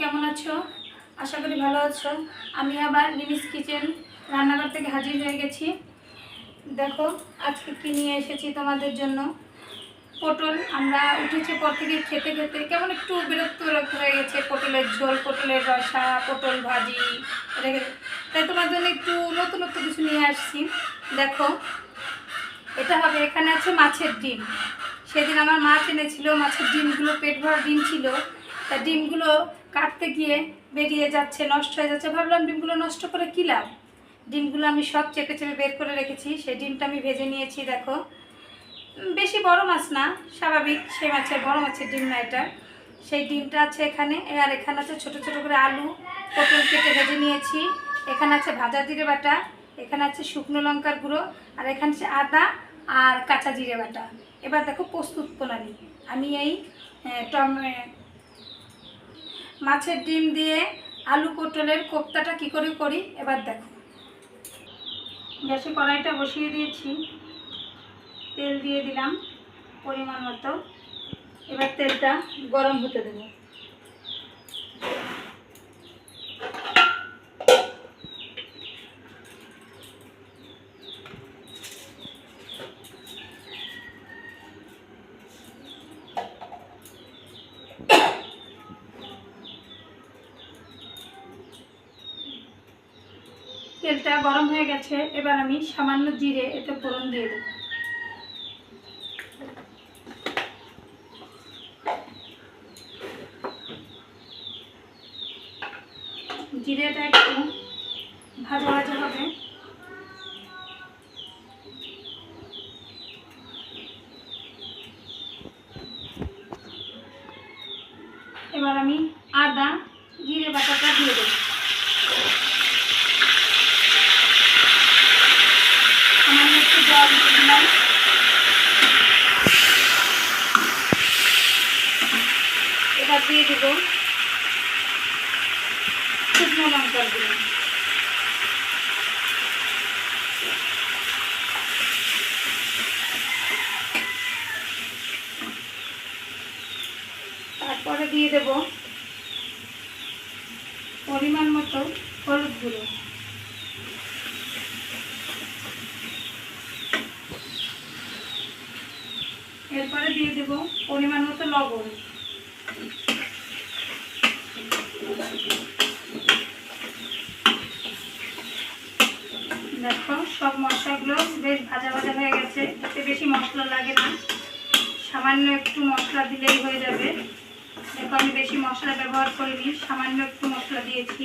কেমন আছো? আশা করি ভালো আছো। আমি আবার নিমিস কিচেন রান্নাঘর থেকে হাজির হয়ে গেছি। দেখো, আজকে কি নিয়ে এসেছি তোমাদের জন্য? পটল, আমরা উঠেছি পর থেকে খেতে খেতে কেমন একটু বিরক্ত হয়ে গেছে। পটলের ঝোল, পটলের রসা, পটল ভাজি তাই তোমার জন্য একটু নতুন নতুন কিছু নিয়ে আসছি। দেখো, এটা হবে, এখানে আছে মাছের ডিম। সেদিন আমার মাছ এনেছিল মাছের ডিমগুলো পেট ভরা ডিম ছিল। তা ডিমগুলো কাটতে গিয়ে বেরিয়ে যাচ্ছে, নষ্ট হয়ে যাচ্ছে। ভাবলাম ডিমগুলো নষ্ট করে কী লাভ? ডিমগুলো আমি সব চেপে চেপে বের করে রেখেছি। সেই ডিমটা আমি ভেজে নিয়েছি, দেখো। বেশি বড় মাছ না, স্বাভাবিক সেই মাছের, বড় মাছের ডিম না এটা। সেই ডিমটা আছে এখানে, আর এখানে আছে ছোট ছোট করে আলু, পটল কেটে ভেজে নিয়েছি। এখানে আছে ভাজা জিরে বাটা, এখানে আছে শুকনো লঙ্কার গুঁড়ো, আর এখানে আছে আদা আর কাঁচা জিরে বাটা। এবার দেখো প্রস্তুত প্রণালী। আমি এই টম মাছের ডিম দিয়ে আলু পটলের কোপ্তাটা কি করে করি? এবার দেখো। গ্যাসে কড়াইটা বসিয়ে দিয়েছি। তেল দিয়ে দিলাম পরিমাণ মতো। এবার তেলটা গরম হতে দেবো। তেলটা গরম হয়ে গেছে, এবার আমি সামান্য জিরে এতে ফোড়ন দিয়ে দেবো। জিরেটা একটু ভাজা ভাজা হবে। এবার আমি আদা, জিরে বাটাটা দিয়ে দেবো সামান্য একটু জল দিয়ে দিলাম দেবো শুকনো লঙ্কার গুঁড়ো তারপরে দিয়ে দেব পরিমাণ মতো হলুদ গুঁড়ো। এরপরে দিয়ে দেব পরিমাণ মতো লবণ। দেখো, সব মশলাগুলো বেশ ভাজা ভাজা হয়ে গেছে। এতে বেশি মশলা লাগে না। সামান্য একটু মশলা দিলেই হয়ে যাবে। দেখো, আমি বেশি মশলা ব্যবহার করিনি, সামান্য একটু মশলা দিয়েছি।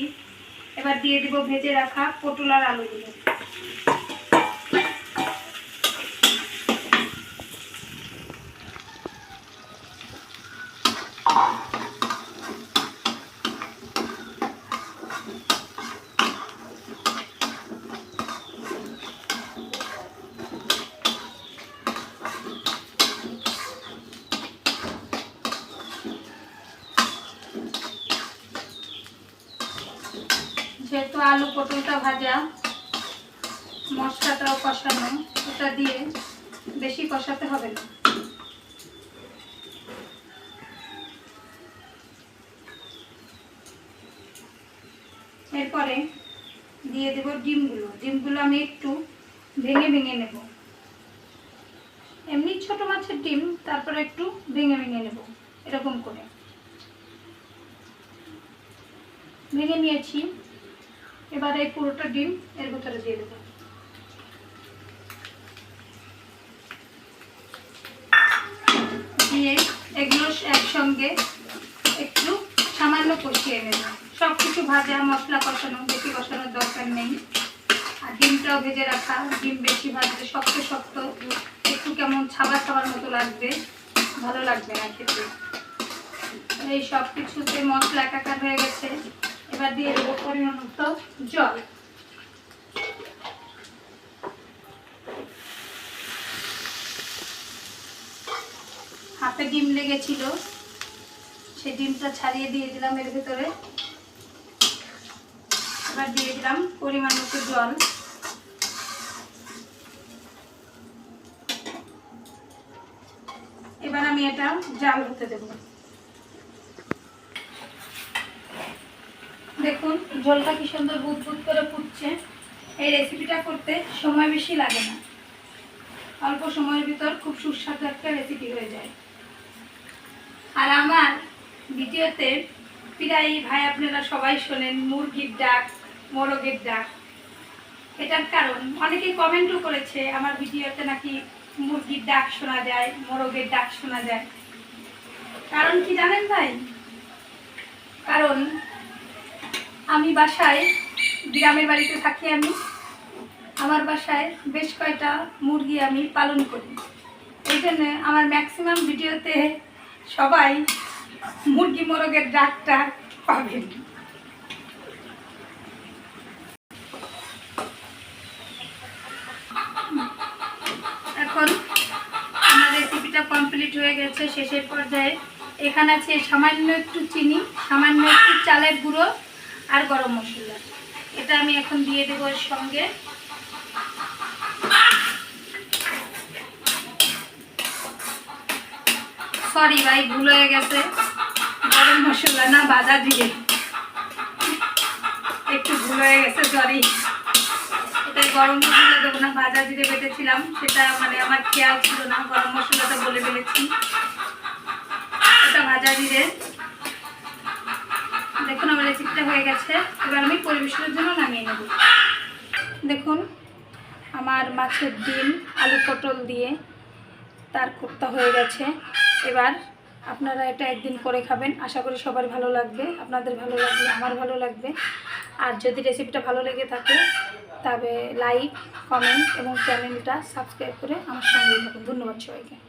এবার দিয়ে দিব ভেজে রাখা পটল আর আলুগুলো। আলু পটলটা ভাজা, মশলাটাও কষানো, ওটা দিয়ে বেশি কষাতে হবে না। এরপরে দিয়ে দেব ডিমগুলো। ডিমগুলো আমি একটু ভেঙে ভেঙে নেব। এমনি ছোট মাছের ডিম, তারপরে একটু ভেঙে ভেঙে নেব, এরকম করে। ভেঙে নিয়েছি। এবার এই পুরোটা ডিম এর ভিতরে দিয়ে দেবো। দিয়ে এগুলো একসঙ্গে একটু সামান্য কষিয়ে নেব। সব কিছু ভাজা, মশলা কষানো, বেশি কষানোর দরকার নেই। আর ডিমটাও ভেজে রাখা, ডিম বেশি ভাজলে শক্ত শক্ত, একটু কেমন ছাবা ছাবার মতো লাগবে। ভালো লাগবে না খেতে। এই সব কিছুতে মশলা একাকার হয়ে গেছে। এবার দিয়ে দেবো পরিমাণ মতো জল। হাতে ডিম লেগেছিল, সেই ডিমটা ছাড়িয়ে দিয়ে দিলাম এর ভিতরে। এবার দিয়ে দিলাম পরিমাণ মতো জল। এবার আমি এটা জাল হতে দেব। দেখুন, ঝোলটা কি সুন্দর বুদ বুদ করে ফুটছে। এই রেসিপিটা করতে সময় বেশি লাগে না। অল্প সময়ের ভিতর খুব সুস্বাদু একটা রেসিপি হয়ে যায়। আর আমার ভিডিওতে প্রায় ভাই আপনারা সবাই শোনেন, মুরগির ডাক, মোরগের ডাক। এটার কারণ অনেকেই কমেন্টও করেছে, আমার ভিডিওতে নাকি মুরগির ডাক শোনা যায়, মোরগের ডাক শোনা যায়। কারণ কি জানেন ভাই? কারণ আমি বাসায়, গ্রামের বাড়িতে থাকি আমি। আমার বাসায় বেশ কয়টা মুরগি আমি পালন করি। এই জন্য আমার ম্যাক্সিমাম ভিডিওতে সবাই মুরগি মোরগের ডাকটা পাবেন। এখন আমার রেসিপিটা কমপ্লিট হয়ে গেছে শেষের পর্যায়ে। এখানে আছে সামান্য একটু চিনি, সামান্য একটু চালের গুঁড়ো আর গরম মশলা। এটা আমি এখন দিয়ে দেবো এর সঙ্গে। সরি ভাই, ভুল হয়ে গেছে। গরম মশলা না বাধা দিয়ে। একটু ভুল হয়ে গেছে সরি এটা গরম মশলা দেবো না ভাজা জিরে বেটেছিলাম। সেটা মানে আমার খেয়াল ছিল না, গরম মশলাটা বলে ফেলেছি। এটা ভাজা রেসিপিটা হয়ে গেছে। এবার আমি পরিবেশনের জন্য নামিয়ে নেব। দেখুন, আমার মাছের ডিম, আলু পটল দিয়ে তার কোপ্তা হয়ে গেছে। এবার আপনারা এটা একদিন করে খাবেন। আশা করি সবার ভালো লাগবে। আপনাদের ভালো লাগবে, আমার ভালো লাগবে। আর যদি রেসিপিটা ভালো লেগে থাকে, তবে লাইক, কমেন্ট এবং চ্যানেলটা সাবস্ক্রাইব করে আমার সঙ্গে থাকুন। ধন্যবাদ সবাইকে।